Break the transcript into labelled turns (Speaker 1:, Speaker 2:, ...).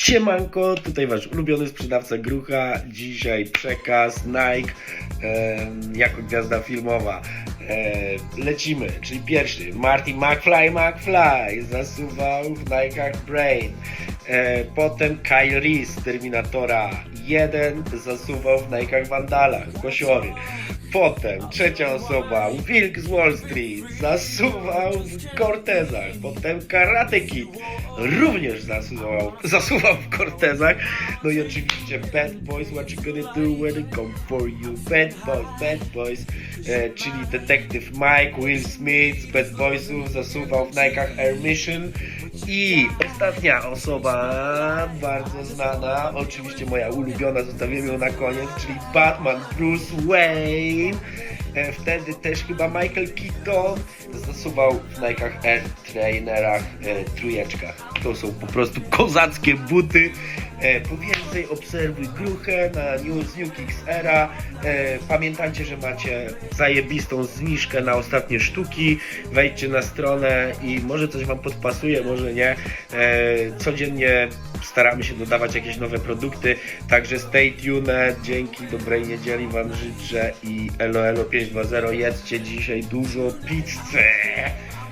Speaker 1: Siemanko, tutaj wasz ulubiony sprzedawca Grucha. Dzisiaj przekaz Nike em, jako gwiazda filmowa. E, lecimy, czyli pierwszy. Marty McFly McFly zasuwał w Nike'ach Brain. E, potem Kyle Reese Terminatora 1 zasuwał w Nike'ach Vandala, Kosiory. Potem trzecia osoba, Wilk z Wall Street, zasuwał w Cortezach. Potem Karate Kid również zasuwał, zasuwał w Cortezach. No i oczywiście Bad Boys, what you gonna do when they come for you? Bad Boys, Bad Boys, e, czyli detektyw Mike Will Smith z Bad Boysów zasuwał w Nike'ach Air Mission. I ostatnia osoba, bardzo znana, oczywiście moja ulubiona, zostawiłem ją na koniec, czyli Batman Bruce Wayne. E, Wtedy też chyba Michael Keaton zasuwał w Nike'ach Air Trainerach e, trójeczkach. To są po prostu kozackie buty. E, po więcej obserwuj gruchę na News New Kicks Era. E, pamiętajcie, że macie zajebistą zniżkę na ostatnie sztuki. Wejdźcie na stronę i może coś Wam podpasuje, może nie. E, codziennie staramy się dodawać jakieś nowe produkty, także stay tuned. Dzięki, dobrej niedzieli Wam życzę i elo elo 520 jedzcie dzisiaj dużo pizzy.